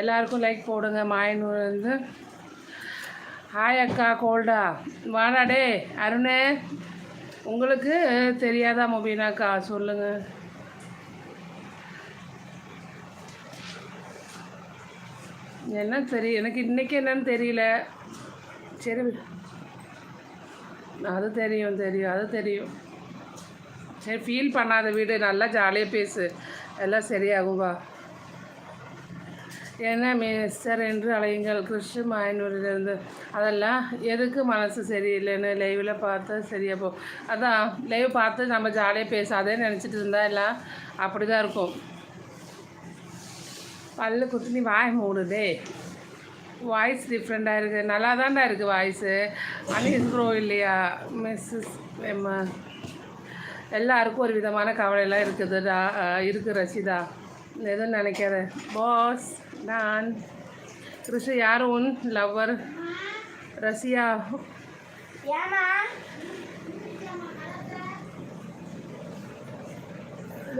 எல்லாருக்கும் லைக் போடுங்க மாயனூர் வந்து. ஹாய் அக்கா கோல்டா வாடா டே அருணே. உங்களுக்கு தெரியாதா மொபீனாக்கா சொல்லுங்கள் என்ன தெரியும் எனக்கு இன்றைக்கி என்னன்னு தெரியல. சரி அது தெரியும் தெரியும் அது தெரியும். சரி ஃபீல் பண்ணாத வீடு நல்லா ஜாலியாக பேசு. எல்லாம் சரியாகும்பா. என்ன மிஸ்டர் என்று அழையுங்கள் கிருஷ்ண மாயனூரிலிருந்து. அதெல்லாம் எதுக்கு மனசு சரியில்லைன்னு லைவில் பார்த்து சரியாக போ அதான் லைவ் பார்த்து நம்ம ஜாலியாக பேசாதே நினச்சிட்டு இருந்தா எல்லாம் அப்படி தான் இருக்கும். பல்லு குத்தினி வாய் மூடுதே. வாய்ஸ் டிஃப்ரெண்ட்டாக இருக்குது நல்லா தான்டா இருக்குது வாய்ஸு அனிஸ் ப்ரோ இல்லையா மிஸ்ஸஸ் எம்மா? எல்லாருக்கும் ஒரு விதமான கவலையெல்லாம் இருக்குதுடா இருக்குது ரசிதா. எதுவும் நினைக்காத. பாஸ் நான் கிருஷ் யார்? உன் லவ்வர்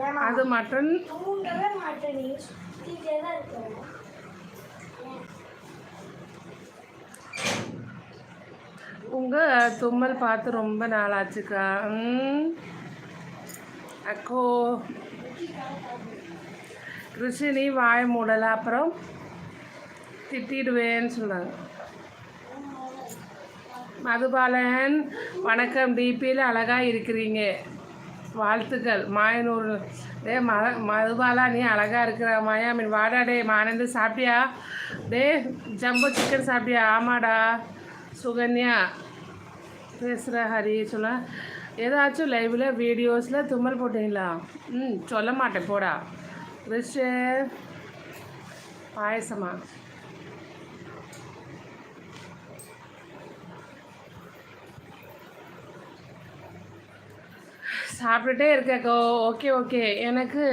ஏமா அது மட்டன். உங்கள் தும்மல் பார்த்து ரொம்ப நாளாச்சுக்கா. அக்கோ. ருஷினி நீ வாய மூடலை அப்புறம் திட்டிடுவேன்னு சொன்னாங்க மதுபாலன் வணக்கம் டிபியில் அழகாக இருக்கிறீங்க. வாழ்த்துக்கள். மாயனூர். டே ம மதுபாலா நீ அழகாக இருக்கிற மாயா மீன் வாடா டே மானந்து சாப்பிட்டியா? டே ஜம்போ சிக்கன் சாப்பிட்டியா? ஆமாடா. சுகன்யா. பேசுகிற ஹரி சொல்ல. ஏதாச்சும் லைவில் வீடியோஸில் தும்மல் போட்டீங்களா? ம் சொல்ல மாட்டேன் போடா. ரிஷு பாயசமா சாப்பிட்டுட்டே இருக்கேக்கோ ஓகே ஓகே எனக்கு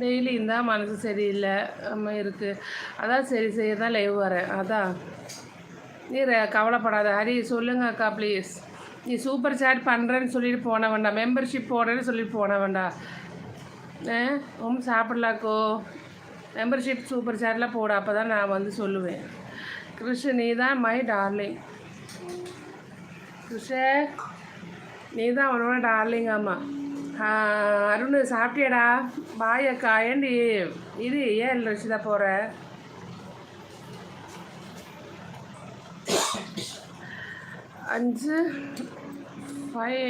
டெய்லி இருந்தால் மனசு சரியில்லை நம்ம இருக்குது அதான் சரி சரி தான் லைவ் வரேன். அதான். நீ கவலைப்படாத. ஹரி சொல்லுங்கக்கா ப்ளீஸ் நீ சூப்பர் சேட் பண்ணுறேன்னு சொல்லிட்டு போன வேண்டாம். மெம்பர்ஷிப் போடுறேன்னு சொல்லிட்டு போன வேண்டாம். ரொம்ப சாப்பிட்லாக்கோ. மெம்பர்ஷிப் சூப்பர் சேட்டில் போட அப்போ தான் நான் வந்து சொல்லுவேன். கிருஷ்ண நீ தான் மை டார்லிங் கிருஷ நீ தான் அவனோட டார்லிங் ஆமாம் அருண் சாப்பிட்டியடா? பாய் அக்கா ஏண்டி? இது ஏன் ரசிதா போகிற அஞ்சு ஃபைவ்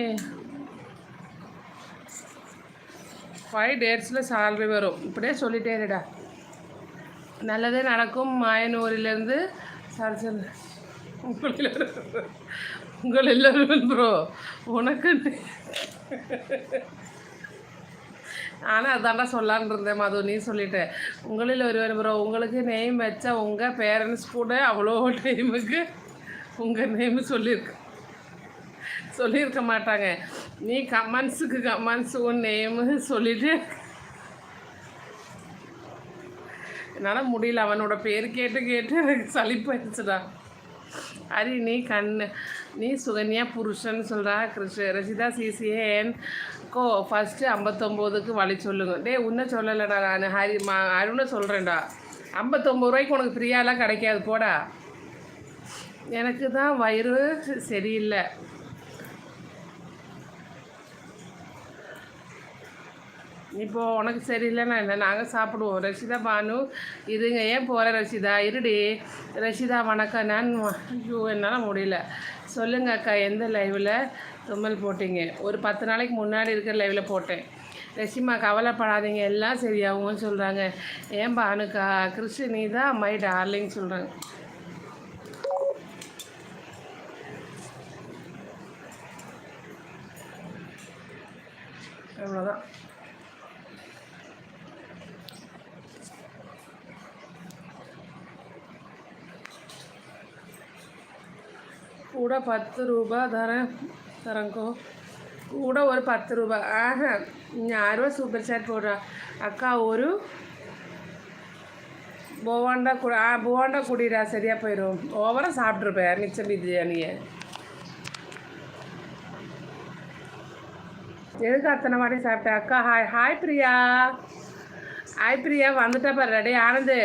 ஃபைவ் டேட்ஸில் சேலரி வரும். இப்படியே சொல்லிட்டே இருடா. நல்லதே நடக்கும். மாயனூரிலேருந்து சாரி சார் உங்களில் உங்கள் எல்லோரும் ப்ரோ உனக்கு நானும் அதான்டா சொல்லான்னு இருந்தேன் மது நீ சொல்லிட்டேன் உங்களில் ஒருவர் ப்ரோ உங்களுக்கு நேம் வச்சா உங்கள் பேரண்ட்ஸ் கூட அவ்வளோ டைமுக்கு உங்கள் நேம் சொல்லியிருக்கு. சொல்லியிருக்க மாட்டாங்க. நீ கமெண்ட்ஸுக்கு கமெண்ட்ஸ் உன் நேமு சொல்லிட்டு. என்னால் முடியல அவனோட பேர் கேட்டு கேட்டு எனக்கு சளிப்பாயிடுச்சுடா ஹரி நீ கண்ணு. நீ சுகன்யா புருஷன் சொல்கிறா கிருஷ்ண ரசிதா சிசிஏன் கோ ஃபஸ்ட்டு ஐம்பத்தொம்போதுக்கு வழி சொல்லுங்க. டேய் உன்ன சொல்லலைடா நான். ஹரி மா அருணை சொல்கிறேன்டா ஐம்பத்தொம்பது ரூபாய்க்கு உனக்கு ஃப்ரீயாலாம் கிடைக்காது. போடா. எனக்கு தான் வயிறு சரியில்லை. இப்போது உனக்கு சரியில்லைன்னா என்ன? நாங்கள் சாப்பிடுவோம். ரஷிதா பானு இதுங்க ஏன் போகிற ரஷிதா? இருடி. ரஷிதா வணக்கம். நான் ஐயோ என்னால் முடியல. சொல்லுங்க அக்கா எந்த லைவில் தும்மல் போட்டீங்க? ஒரு பத்து நாளைக்கு முன்னாடி இருக்கிற லைவில் போட்டேன். ரஷிமா கவலைப்படாதீங்க. எல்லாம் சரியாகும்னு சொல்கிறாங்க ஏன் பானுக்கா? கிருஷ்ண நீ தான் மை டார்லிங் சொல்கிறாங்க அவ்வளோதான் கூட பத்து ரூபா தரேன் தரங்கோ? கூட ஒரு பத்து ரூபா. ஆஹா யாரோ சூப்பர் சாட் போடுறா. அக்கா ஒரு போவாண்டா குடி ஆ போவாண்டா குடிடா சரியாக போயிடும் ஓவராக சாப்பிட்ருப்பேன் மிச்சம் பிரியாணியை. எதுக்கு அத்தனை வாட்டி சாப்பிட்டேன் அக்கா hi hi Priya. Hi Priya வந்துட்டா பாரு ரெடி ஆனந்து.